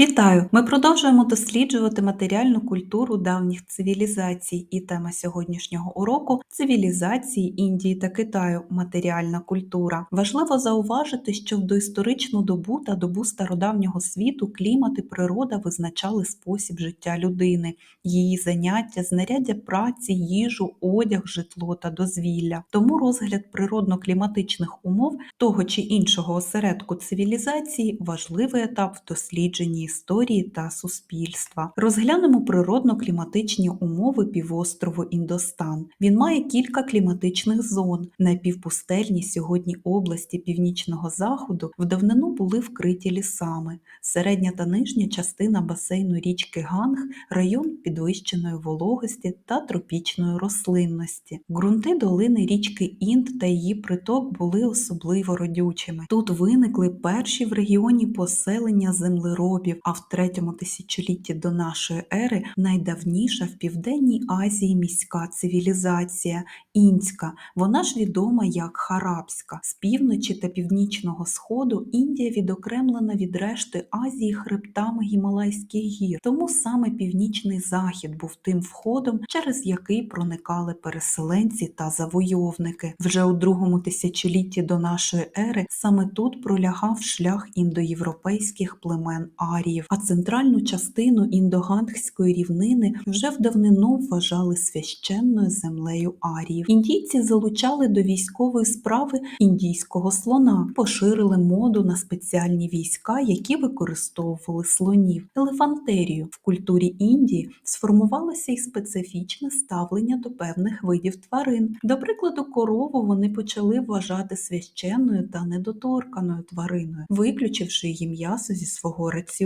Вітаю! Ми продовжуємо досліджувати матеріальну культуру давніх цивілізацій, і тема сьогоднішнього уроку цивілізації Індії та Китаю. Матеріальна культура. Важливо зауважити, що в доісторичну добу та добу стародавнього світу клімат і природа визначали спосіб життя людини, її заняття, знаряддя праці, їжу, одяг, житло та дозвілля. Тому розгляд природно-кліматичних умов того чи іншого осередку цивілізації важливий етап в дослідженні історії та суспільства. Розглянемо природно-кліматичні умови півострову Індостан. Він має кілька кліматичних зон. Напівпустельні сьогодні області північного заходу в давнину були вкриті лісами. Середня та нижня частина басейну річки Ганг район підвищеної вологості та тропічної рослинності. Ґрунти долини річки Інд та її приток були особливо родючими. Тут виникли перші в регіоні поселення землеробів, а в третьому тисячолітті до нашої ери найдавніша в Південній Азії міська цивілізація інська. Вона ж відома як Харабська. З півночі та північного сходу Індія відокремлена від решти Азії хребтами Гімалайських гір, тому саме північний захід був тим входом, через який проникали переселенці та завойовники. Вже у другому тисячолітті до нашої ери саме тут пролягав шлях індоєвропейських племен аріїв, а центральну частину індогангської рівнини вже в давнину вважали священною землею аріїв. Індійці залучали до військової справи індійського слона, поширили моду на спеціальні війська, які використовували слонів, елефантерію. В культурі Індії сформувалося й специфічне ставлення до певних видів тварин. До прикладу, корову вони почали вважати священною та недоторканою твариною, виключивши її м'ясо зі свого раціону.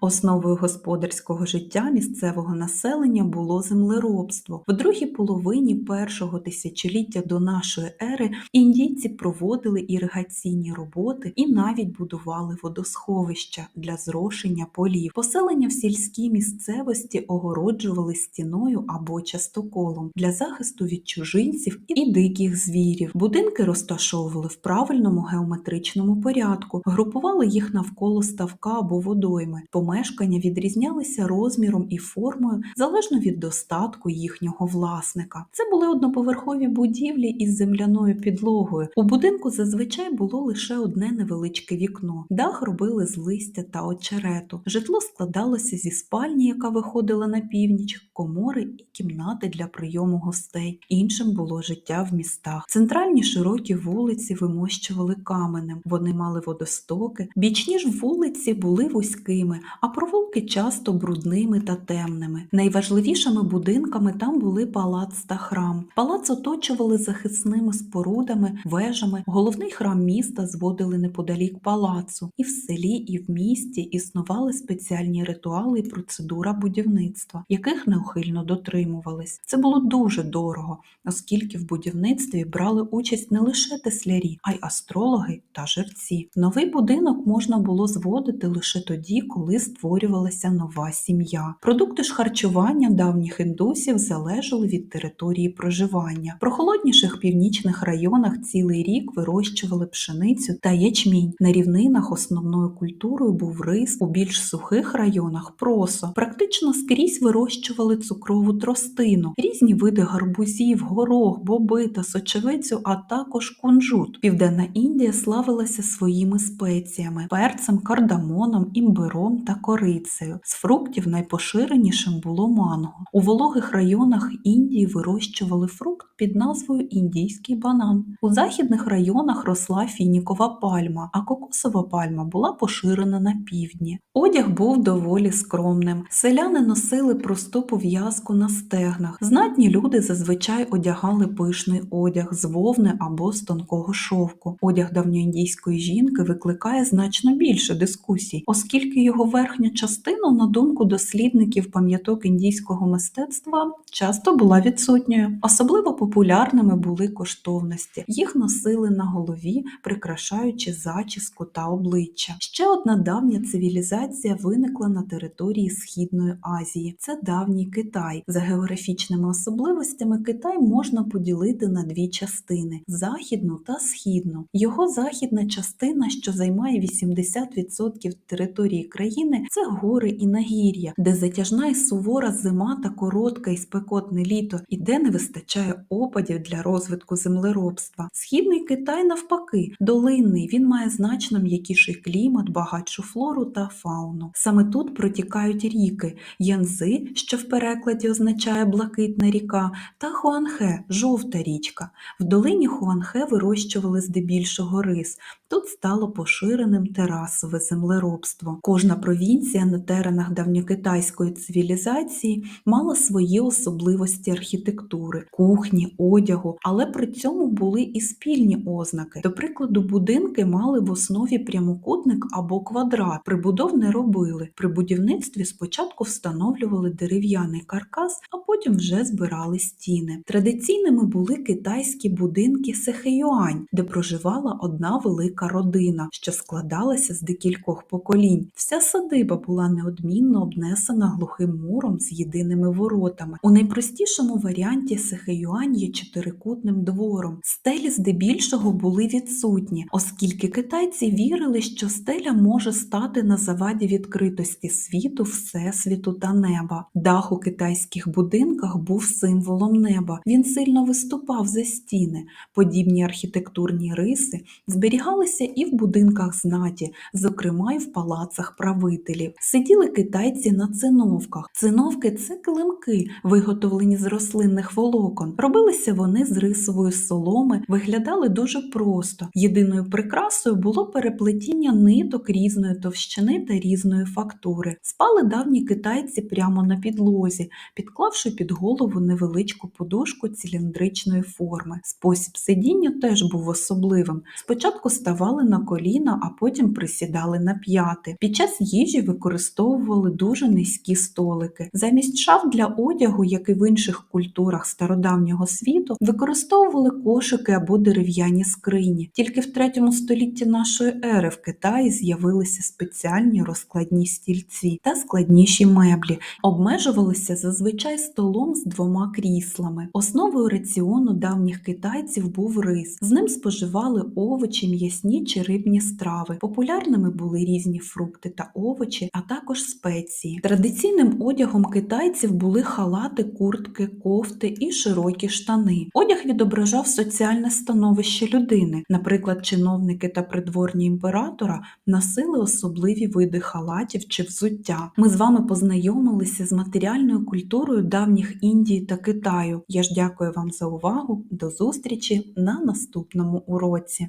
Основою господарського життя місцевого населення було землеробство. В другій половині першого тисячоліття до нашої ери індійці проводили іригаційні роботи і навіть будували водосховища для зрошення полів. Поселення в сільській місцевості огороджували стіною або частоколом для захисту від чужинців і диких звірів. Будинки розташовували в правильному геометричному порядку, групували їх навколо ставка або водойми. Помешкання відрізнялися розміром і формою залежно від достатку їхнього власника. Це були одноповерхові будівлі із земляною підлогою. У будинку зазвичай було лише одне невеличке вікно. Дах робили з листя та очерету. Житло складалося зі спальні, яка виходила на північ, комори і кімнати для прийому гостей. Іншим було життя в містах. Центральні широкі вулиці вимощували каменем. Вони мали водостоки. Бічні ж вулиці були вузькими, а провулки часто брудними та темними. Найважливішими будинками там були палац та храм. Палац оточували захисними спорудами, вежами. Головний храм міста зводили неподалік палацу. І в селі, і в місті існували спеціальні ритуали і процедура будівництва, яких неухильно дотримувались. Це було дуже дорого, оскільки в будівництві брали участь не лише теслярі, а й астрологи та жерці. Новий будинок можна було зводити лише тоді, коли створювалася нова сім'я. Продукти ж харчування давніх індусів залежали від території проживання. В прохолодніших північних районах цілий рік вирощували пшеницю та ячмінь. На рівнинах основною культурою був рис, у більш сухих районах просо. Практично скрізь вирощували цукрову тростину, різні види гарбузів, горох, боби та сочевицю, а також кунжут. Південна Індія славилася своїми спеціями, перцем, кардамоном, імбиром та корицею. З фруктів найпоширенішим було манго. У вологих районах Індії вирощували фрукт під назвою індійський банан. У західних районах росла фінікова пальма, а кокосова пальма була поширена на півдні. Одяг був доволі скромним. Селяни носили просту пов'язку на стегнах. Знатні люди зазвичай одягали пишний одяг з вовни або з тонкого шовку. Одяг давньоіндійської жінки викликає значно більше дискусій, оскільки його верхня частина, на думку дослідників пам'яток індійського мистецтва, часто була відсутньою. Особливо популярними були коштовності. Їх носили на голові, прикрашаючи зачіску та обличчя. Ще одна давня цивілізація виникла на території Східної Азії. Це давній Китай. За географічними особливостями Китай можна поділити на дві частини західну та східну. Його західна частина, що займає 80% території країни це гори і нагір'я, де затяжна і сувора зима та коротке і спекотне літо, і де не вистачає опадів для розвитку землеробства. Східний Китай навпаки, долинний. Він має значно м'якіший клімат, багатшу флору та фауну. Саме тут протікають ріки Янзи, що в перекладі означає блакитна ріка, та Хуанхе жовта річка. В долині Хуанхе вирощували здебільшого рис. Тут стало поширеним терасове землеробство. Кожна провінція на теренах давньокитайської цивілізації мала свої особливості архітектури, кухні, одягу, але при цьому були і спільні ознаки. До прикладу, будинки мали в основі прямокутник або квадрат. Прибудов не робили. При будівництві спочатку встановлювали дерев'яний каркас, а потім вже збирали стіни. Традиційними були китайські будинки Сехеюань, де проживала одна велика родина, що складалася з декількох поколінь. Вся садиба була неодмінно обнесена глухим муром з єдиними воротами. У найпростішому варіанті Сехеюань є чотирикутним двором. Стелі здебільшого були відсутні, оскільки китайці вірили, що стеля може стати на заваді відкритості світу, всесвіту та неба. Дах у китайських будинках був символом неба. Він сильно виступав за стіни. Подібні архітектурні риси зберігалися і в будинках знаті, зокрема й в палацах правителів. Сиділи китайці на циновках. Циновки це килимки, виготовлені з рослинних волокон. Робилися вони з рисової соломи, виглядали дуже просто. Єдиною прикрасою було переплетіння ниток різної товщини та різної фактури. Спали давні китайці прямо на підлозі, підклавши під голову невеличку подушку циліндричної форми. Спосіб сидіння теж був особливим. Спочатку ставали на коліна, а потім присідали на п'яти. Під час їжі використовували дуже низькі столики. Замість шаф для одягу, як і в інших культурах стародавнього світу, використовували кошики або дерев'яні скрині. Тільки в третьому столітті нашої ери в Китаї з'явилися спеціальні розкладні стільці та складніші меблі, обмежувалися зазвичай столом з двома кріслами. Основою раціону давніх китайців був рис. З ним споживали овочі, м'ясні чи рибні страви. Популярними були різні фрукти та овочі, а також спеції. Традиційним одягом китайців були халати, куртки, кофти і широкі штани. Одяг відображав соціальне становище людини. Наприклад, чиновники та придворні імператора носили особливі види халатів чи взуття. Ми з вами познайомилися з матеріальною культурою давніх Індії та Китаю. Я ж дякую вам за увагу. До зустрічі на наступному уроці.